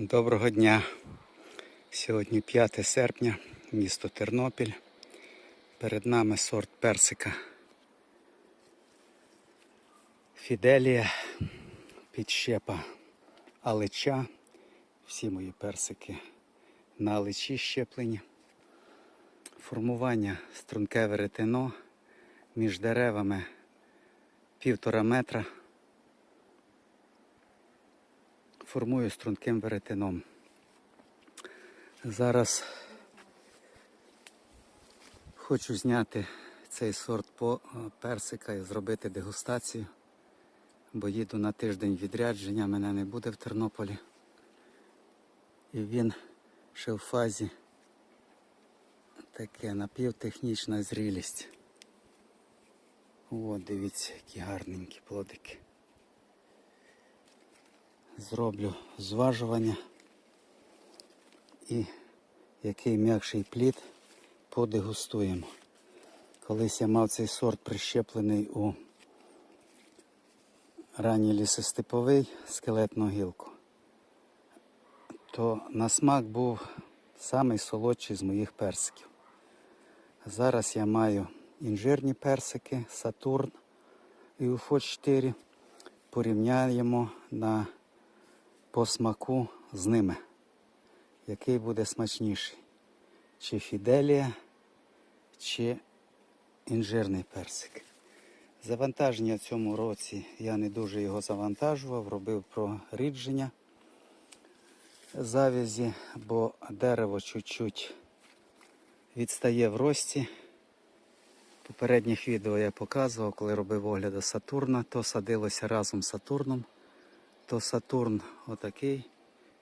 Доброго дня. Сьогодні 5 серпня, місто Тернопіль. Перед нами сорт персика. Фіделія, підщепа алича. Всі мої персики на аличі щеплені. Формування струнке веретено між деревами півтора метра. Формую струнким веретеном. Зараз хочу зняти цей сорт по е, персика і зробити дегустацію, бо їду на тиждень відрядження, мене не буде в Тернополі. І він ще в фазі таке напівтехнічна зрілість. О, дивіться, які гарненькі плодики зроблю зважування і який м'якший плід подегустуємо. Колись я мав цей сорт прищеплений у ранній лісостеповий скелетну гілку, то на смак був самий солодший з моїх персиків. Зараз я маю інжирні персики, Сатурн і Уфо 4. Порівняємо на по смаку з ними. Який буде смачніший? Чи фіделія, чи інжирний персик. Завантаження в цьому році я не дуже його завантажував, робив прорідження завязі, бо дерево чуть-чуть відстає в рості. В попередніх відео я показував, коли робив огляди Сатурна, то садилося разом з Сатурном то Сатурн отакий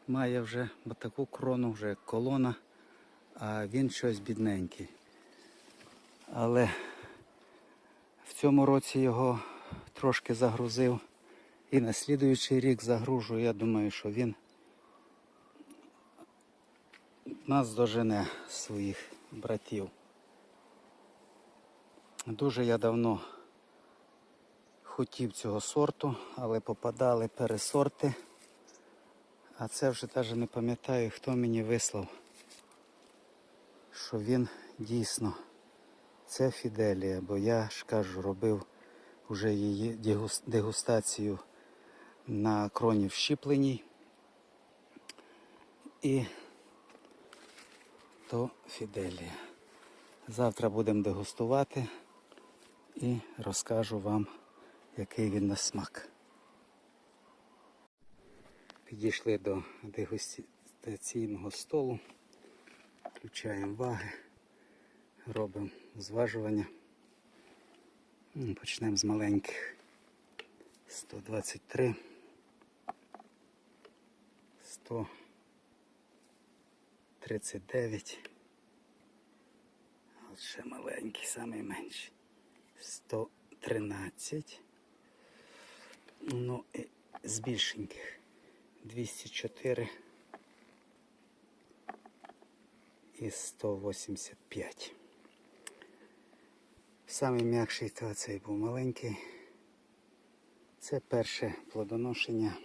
має вже таку крону, вже як колона, а він щось бідненький. Але в цьому році його трошки загрузив і на слідуючий рік загружу. Я думаю, що він нас дожене своїх братів. Дуже я давно хотів цього сорту, але попадали пересорти. А це вже навіть не пам'ятаю, хто мені вислав, що він дійсно це Фіделія, бо я ж кажу, робив вже її дегустацію на кроні вщіпленій. І то Фіделія. Завтра будемо дегустувати і розкажу вам який він на смак. Підійшли до дегустаційного столу, включаємо ваги, робимо зважування. Почнемо з маленьких 123, 139. От ще маленький, найменший. 113. Ну, з більшеньких 204 і 185. Самий м'якший то цей був маленький. Це перше плодоношення,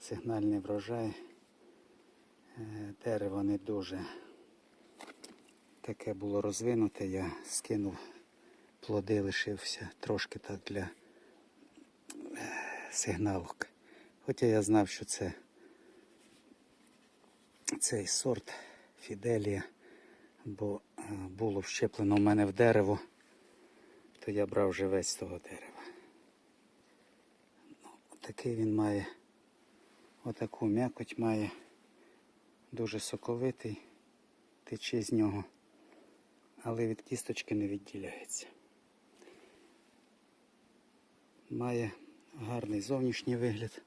сигнальний врожай. Е, дерево не дуже таке було розвинуте, я скинув плоди, лишився трошки так для сигналок. Хоча я знав, що це цей сорт Фіделія, бо е, було вщеплено в мене в дерево, то я брав живець з того дерева. Ну, Такий він має, отаку м'якоть має, дуже соковитий, тече з нього, але від кісточки не відділяється. Має гарний зовнішній вигляд.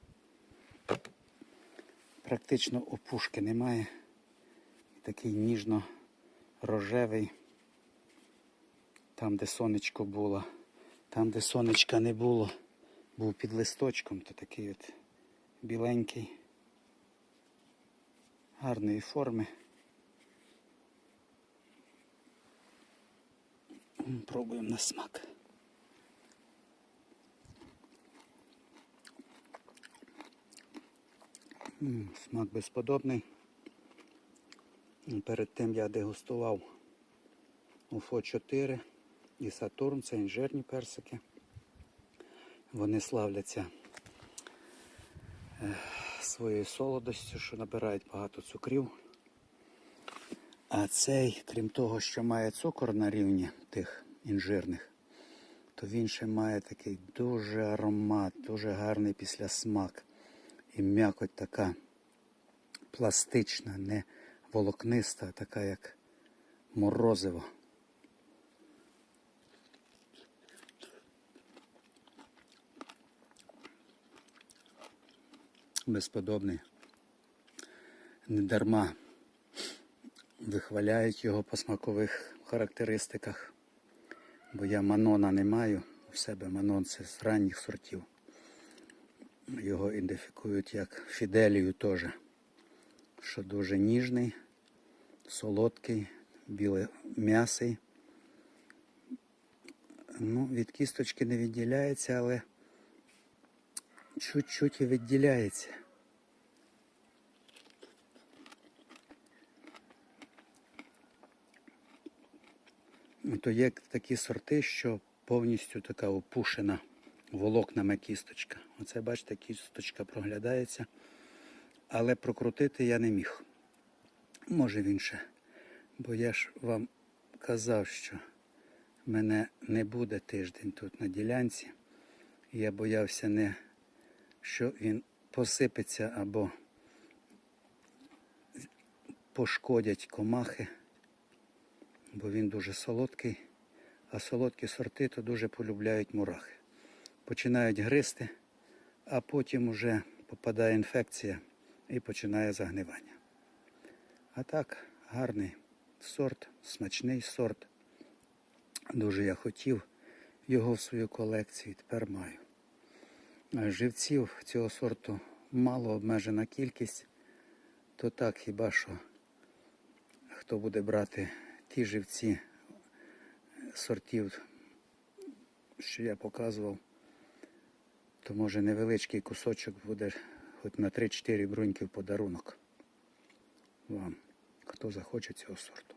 Практично опушки немає. Такий ніжно-рожевий. Там, де сонечко було, там, де сонечка не було, був під листочком, то такий от біленький, гарної форми. Пробуємо на смак. Смак безподобний. Перед тим я дегустував Уфо 4 і Сатурн, це інжирні персики. Вони славляться е, своєю солодостю, що набирають багато цукрів. А цей, крім того, що має цукор на рівні тих інжирних, то він ще має такий дуже аромат, дуже гарний післясмак. І м'якоть така пластична, не волокниста, а така як морозиво. Безподобний. Не дарма вихваляють його по смакових характеристиках. Бо я манона не маю у себе. Манон це з ранніх сортів. Його ідентифікують як фіделію теж, що дуже ніжний, солодкий, біле м'ясий. Ну, від кісточки не відділяється, але чуть-чуть і відділяється. То є такі сорти, що повністю така опушена волокнами кісточка. Оце, бачите, кісточка проглядається. Але прокрутити я не міг. Може він ще. Бо я ж вам казав, що мене не буде тиждень тут на ділянці. Я боявся не, що він посипеться або пошкодять комахи бо він дуже солодкий, а солодкі сорти то дуже полюбляють мурахи. Починають гризти, а потім уже попадає інфекція і починає загнивання. А так, гарний сорт, смачний сорт. Дуже я хотів його в свою колекцію тепер маю. Живців цього сорту мало обмежена кількість, то так хіба що хто буде брати ті живці сортів, що я показував, то може невеличкий кусочок буде хоч на 3-4 бруньки в подарунок вам, хто захоче цього сорту.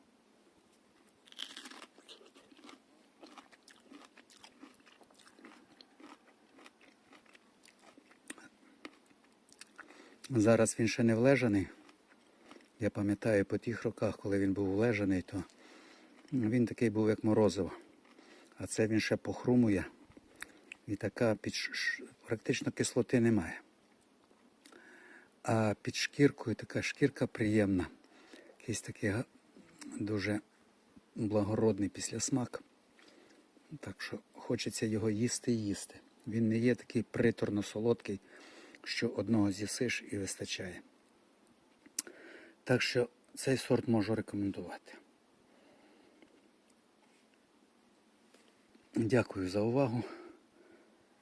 Зараз він ще не влежаний. Я пам'ятаю по тих роках, коли він був влежаний, то він такий був як морозиво. А це він ще похрумує. І така під практично кислоти немає. А під шкіркою така шкірка приємна. Якийсь такий дуже благородний післясмак. Так що хочеться його їсти і їсти. Він не є такий приторно солодкий, що одного з'їсиш і вистачає. Так що цей сорт можу рекомендувати. Дякую за увагу.